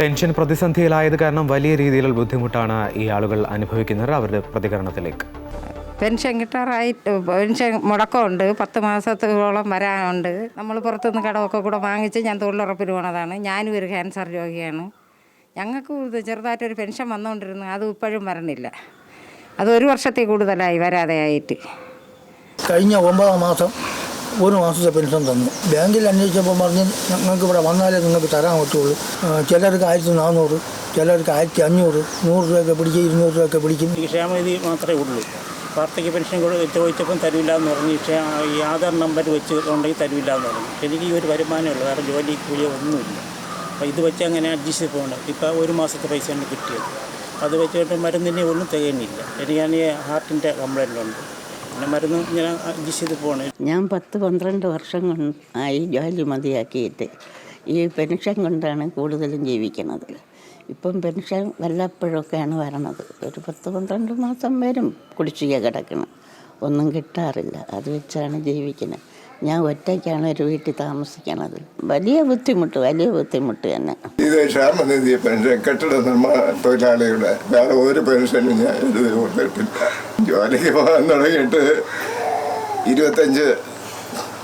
Pension പ്രതിസന്ധിയിലായത് കാരണം വലിയ രീതിയിലുള്ള ബുദ്ധിമുട്ടാണ് ഈ ആളുകൾ അനുഭവിക്കുന്നത്. അവരുടെ പ്രതികരണത്തിലേക്ക്. പെൻഷൻ കിട്ടാറായിട്ട് പെൻഷൻ മുടക്കമുണ്ട്. പത്ത് മാസത്തോളം വരാനുണ്ട്. നമ്മൾ പുറത്തുനിന്ന് കടമൊക്കെ കൂടെ വാങ്ങിച്ച് ഞാൻ തൊഴിലുറപ്പിന് പോണതാണ്. ഞാനും ഒരു ക്യാൻസർ രോഗിയാണ്. ഞങ്ങൾക്ക് ചെറുതായിട്ടൊരു പെൻഷൻ വന്നുകൊണ്ടിരുന്നു. അത് ഇപ്പോഴും വരണില്ല. അത് ഒരു വർഷത്തിൽ കൂടുതലായി വരാതെയായിട്ട്. കഴിഞ്ഞ ഒമ്പതാം മാസം ഒരു മാസത്തെ പെൻഷൻ തന്നു. ബാങ്കിൽ അന്വേഷിച്ചപ്പോൾ പറഞ്ഞ് ഞങ്ങൾക്ക് ഇവിടെ വന്നാലേ നിങ്ങൾക്ക് തരാൻ പറ്റുള്ളൂ. ചിലർക്ക് ആയിരത്തി നാനൂറ് ചിലർക്ക് ആയിരത്തി അഞ്ഞൂറ് നൂറ് രൂപയൊക്കെ പിടിച്ച് ഇരുന്നൂറ് രൂപയൊക്കെ പിടിക്കും ക്ഷേമനിധി മാത്രമേ ഉള്ളൂ. വാർദ്ധക്യ പെൻഷൻ ചോദിച്ചപ്പം തരില്ല എന്ന് പറഞ്ഞു ഈ ആധാർ നമ്പർ വെച്ച് ഉണ്ടെങ്കിൽ തരില്ല എന്ന് പറഞ്ഞു. എനിക്ക് ഈ ഒരു വരുമാനമേ ഉള്ളൂ. വേറെ ജോലി കൂലിയോ ഒന്നുമില്ല. അപ്പോൾ ഇത് വെച്ച് അങ്ങനെ അഡ്ജസ്റ്റ് പോകണം ഇപ്പോൾ ഒരു മാസത്തെ പൈസയാണ് കിട്ടിയത്. അത് വെച്ചിട്ട് മരുന്നിനെ ഒന്നും തികയുന്നില്ല. എനിക്കാണെങ്കിൽ ഹാർട്ടിന്റെ കംപ്ലൈന്റ് ഉണ്ട്. പിന്നെ മരുന്ന് ഞാൻ അഡ്ജസ്റ്റ് ചെയ്ത് പോകണം ഞാൻ പത്ത് പന്ത്രണ്ട് വർഷം കൊണ്ട് ആയി ജോലി മതിയാക്കിയിട്ട് ഈ പെൻഷൻ കൊണ്ടാണ് കൂടുതലും ജീവിക്കുന്നത്. ഇപ്പം പെൻഷൻ വല്ലപ്പോഴൊക്കെയാണ് വരണത്. ഒരു പത്ത് പന്ത്രണ്ട് മാസം വരും കുടിശ്ശിക കിടക്കണം. ഒന്നും കിട്ടാറില്ല. അത് വെച്ചാണ് ജീവിക്കുന്നത് ഞാൻ ഒറ്റയ്ക്കാണ് ഒരു വീട്ടിൽ താമസിക്കണത്. വലിയ ബുദ്ധിമുട്ട് വലിയ ബുദ്ധിമുട്ട് തന്നെ. ഇത് ക്ഷാമനിധി പെൻഷൻ കെട്ടിട നിർമ്മാണ തൊഴിലാളിയുടെ വേറെ ഒരു പെൻഷനും ഞാൻ ഇത് കൊടുത്തിട്ടില്ല. ജോലിക്ക് പോകാൻ തുടങ്ങിയിട്ട് ഇരുപത്തഞ്ച്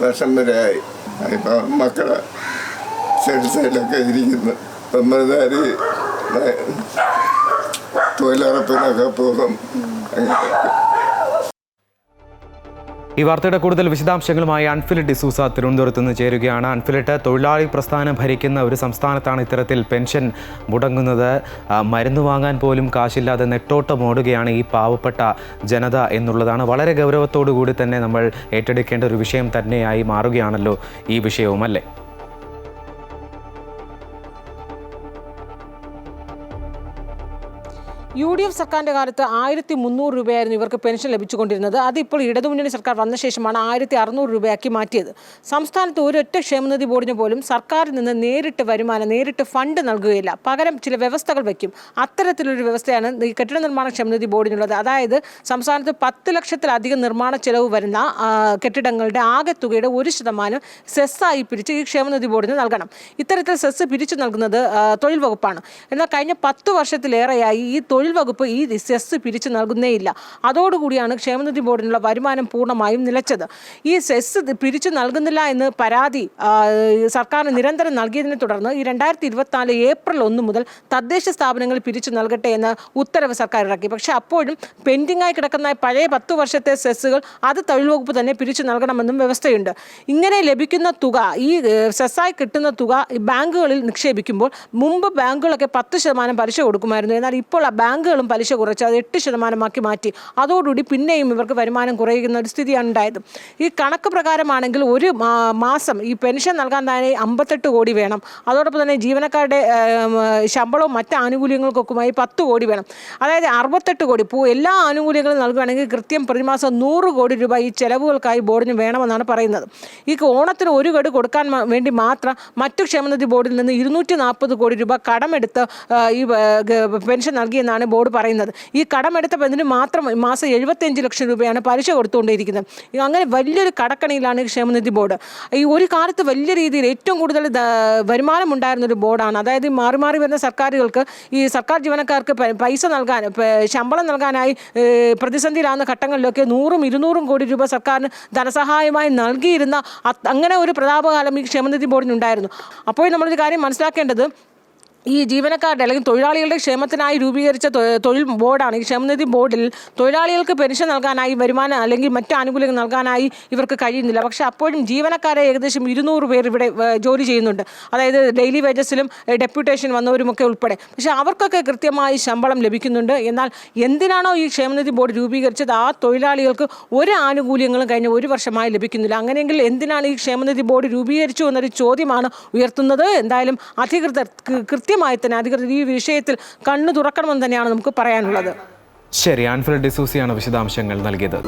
വർഷം വരെ ആയി. ഇപ്പം മക്കളെ ചികിത്സയിലൊക്കെ ഇരിക്കുന്നു. ഒമ്പതാരി തൊഴിലുറപ്പിനൊക്കെ പോകും. ഈ വാർത്തയുടെ കൂടുതൽ വിശദാംശങ്ങളുമായി അൺഫിലിറ്റ് ഡിസൂസ തിരുവനന്തപുരത്ത് നിന്ന് ചേരുകയാണ്. അൺഫിലിറ്റ് തൊഴിലാളി പ്രസ്ഥാനം ഭരിക്കുന്ന ഒരു സംസ്ഥാനത്താണ് ഇത്തരത്തിൽ പെൻഷൻ മുടങ്ങുന്നത്. മരുന്ന് വാങ്ങാൻ പോലും കാശില്ലാതെ നെട്ടോട്ടമോടുകയാണ് ഈ പാവപ്പെട്ട ജനത എന്നുള്ളതാണ്. വളരെ ഗൗരവത്തോടു കൂടി തന്നെ നമ്മൾ ഏറ്റെടുക്കേണ്ട ഒരു വിഷയം തന്നെയായി മാറുകയാണല്ലോ ഈ വിഷയവും അല്ലേ യു ഡി എഫ് സർക്കാരിന്റെ കാലത്ത് ആയിരത്തി മുന്നൂറ് രൂപയായിരുന്നു ഇവർക്ക് പെൻഷൻ ലഭിച്ചുകൊണ്ടിരുന്നത്. അതിപ്പോൾ ഇടതുമുന്നണി സർക്കാർ വന്ന ശേഷമാണ് ആയിരത്തി അറുന്നൂറ് രൂപയാക്കി മാറ്റിയത്. സംസ്ഥാനത്ത് ഒരൊറ്റ ക്ഷേമനിധി ബോർഡിന് പോലും സർക്കാരിൽ നിന്ന് നേരിട്ട് വരുമാനം നേരിട്ട് ഫണ്ട് നൽകുകയില്ല. പകരം ചില വ്യവസ്ഥകൾ വയ്ക്കും അത്തരത്തിലൊരു വ്യവസ്ഥയാണ് ഈ കെട്ടിട നിർമ്മാണ ക്ഷേമനിധി ബോർഡിനുള്ളത്. അതായത് സംസ്ഥാനത്ത് പത്ത് ലക്ഷത്തിലധികം നിർമ്മാണ ചെലവ് വരുന്ന കെട്ടിടങ്ങളുടെ ആകെ തുകയുടെ ഒരു ശതമാനം സെസ്സായി പിരിച്ച് ഈ ക്ഷേമനിധി ബോർഡിന് നൽകണം. ഇത്തരത്തിൽ സെസ് പിരിച്ചു നൽകുന്നത് തൊഴിൽ വകുപ്പാണ്. എന്നാൽ കഴിഞ്ഞ പത്ത് വർഷത്തിലേറെയായി ഈ തൊഴിൽ വകുപ്പ് ഈ സെസ് പിരിച്ചു നൽകുന്നേയില്ല. അതോടുകൂടിയാണ് ക്ഷേമനിധി ബോർഡിനുള്ള വരുമാനം പൂർണമായും നിലച്ചത്. ഈ സെസ് പിരിച്ചു നൽകുന്നില്ല എന്ന് പരാതി സർക്കാരിന് നിരന്തരം നൽകിയതിനെ തുടർന്ന് ഈ രണ്ടായിരത്തി ഇരുപത്തിനാല് ഏപ്രിൽ ഒന്ന് മുതൽ തദ്ദേശ സ്ഥാപനങ്ങൾ പിരിച്ചു നൽകട്ടെ എന്ന് ഉത്തരവ് സർക്കാർ ഇറക്കി. പക്ഷെ അപ്പോഴും പെൻഡിംഗ് ആയി കിടക്കുന്ന പഴയ പത്ത് വർഷത്തെ സെസ്സുകൾ അത് തൊഴിൽ വകുപ്പ് തന്നെ പിരിച്ചു നൽകണമെന്നും വ്യവസ്ഥയുണ്ട്. ഇങ്ങനെ ലഭിക്കുന്ന തുക ഈ സെസ്സായി കിട്ടുന്ന തുക ബാങ്കുകളിൽ നിക്ഷേപിക്കുമ്പോൾ മുമ്പ് ബാങ്കുകളൊക്കെ പത്ത് ശതമാനം പലിശ കൊടുക്കുമായിരുന്നു. എന്നാൽ ഇപ്പോൾ ആ ബാങ്കുകളും പലിശ കുറച്ച് അത് എട്ട് ശതമാനമാക്കി മാറ്റി. അതോടുകൂടി പിന്നെയും ഇവർക്ക് വരുമാനം കുറയുന്ന ഒരു സ്ഥിതിയാണ് ഉണ്ടായത് ഈ കണക്ക് പ്രകാരമാണെങ്കിൽ ഒരു മാസം ഈ പെൻഷൻ നൽകാൻ തന്നെ അമ്പത്തെട്ട് കോടി വേണം. അതോടൊപ്പം തന്നെ ജീവനക്കാരുടെ ശമ്പളവും മറ്റ് ആനുകൂല്യങ്ങൾക്കൊക്കെയുമായി പത്ത് കോടി വേണം. അതായത് അറുപത്തെട്ട് കോടി ഇപ്പോൾ എല്ലാ ആനുകൂല്യങ്ങളും നൽകുകയാണെങ്കിൽ കൃത്യം പ്രതിമാസം നൂറ് കോടി രൂപ ഈ ചെലവുകൾക്കായി ബോർഡിന് വേണമെന്നാണ് പറയുന്നത്. ഈ ഓണത്തിന് ഒരു ഗഡു കൊടുക്കാൻ വേണ്ടി മാത്രം മറ്റു ക്ഷേമനിധി ബോർഡിൽ നിന്ന് ഇരുന്നൂറ്റി നാൽപ്പത് കോടി രൂപ കടമെടുത്ത് ഈ പെൻഷൻ നൽകിയെന്നാണ് ബോർഡ് പറയുന്നത്. ഈ കടമെടുത്ത കടമെടുത്തതിന് മാത്രം മാസം എഴുപത്തിയഞ്ച് ലക്ഷം രൂപയാണ് പലിശ കൊടുത്തുകൊണ്ടിരിക്കുന്നത് അങ്ങനെ വലിയൊരു കടക്കണിയിലാണ് ക്ഷേമനിധി ബോർഡ്. ഈ ഒരു കാലത്ത് വലിയ രീതിയിൽ ഏറ്റവും കൂടുതൽ വരുമാനം ഉണ്ടായിരുന്ന ഒരു ബോർഡാണ്. അതായത് മാറി മാറി വരുന്ന സർക്കാരുകൾക്ക് ഈ സർക്കാർ ജീവനക്കാർക്ക് പൈസ നൽകാൻ ശമ്പളം നൽകാനായി പ്രതിസന്ധിയിലാകുന്ന ഘട്ടങ്ങളിലൊക്കെ നൂറും ഇരുന്നൂറും കോടി രൂപ സർക്കാരിന് ധനസഹായമായി നൽകിയിരുന്ന അങ്ങനെ ഒരു പ്രതാപകാലം ഈ ക്ഷേമനിധി ബോർഡിനുണ്ടായിരുന്നു. അപ്പോൾ നമ്മളൊരു കാര്യം മനസ്സിലാക്കേണ്ടത് ഈ ജീവനക്കാരുടെ അല്ലെങ്കിൽ തൊഴിലാളികളുടെ ക്ഷേമത്തിനായി രൂപീകരിച്ച തൊഴിൽ ബോർഡാണ്. ഈ ക്ഷേമനിധി ബോർഡിൽ തൊഴിലാളികൾക്ക് പെൻഷൻ നൽകാനായി വരുമാനം അല്ലെങ്കിൽ മറ്റ് ആനുകൂല്യങ്ങൾ നൽകാനായി ഇവർക്ക് കഴിയുന്നില്ല. പക്ഷേ അപ്പോഴും ജീവനക്കാരെ ഏകദേശം ഇരുന്നൂറ് പേർ ഇവിടെ ജോലി ചെയ്യുന്നുണ്ട്. അതായത് ഡെയിലി വേജസിലും ഡെപ്യൂട്ടേഷൻ വന്നവരുമൊക്കെ ഉൾപ്പെടെ. പക്ഷേ അവർക്കൊക്കെ കൃത്യമായി ശമ്പളം ലഭിക്കുന്നുണ്ട്. എന്നാൽ എന്തിനാണോ ഈ ക്ഷേമനിധി ബോർഡ് രൂപീകരിച്ചത്? ആ തൊഴിലാളികൾക്ക് ഒരു ആനുകൂല്യങ്ങളും കഴിഞ്ഞ ഒരു വർഷമായി ലഭിക്കുന്നില്ല. അങ്ങനെയെങ്കിൽ എന്തിനാണ് ഈ ക്ഷേമനിധി ബോർഡ് രൂപീകരിച്ചു എന്നൊരു ചോദ്യമാണ് ഉയർത്തുന്നത്? എന്തായാലും അധികൃതർ കൃ- കൃത്യമായി തന്നെ അധികൃതർ ഈ വിഷയത്തിൽ കണ്ണു തുറക്കണമെന്ന് തന്നെയാണ് നമുക്ക് പറയാനുള്ളത്. ശരി ആൻഫ്രഡ് ഡിസൂസിയാണ് വിശദാംശങ്ങൾ നൽകിയത്.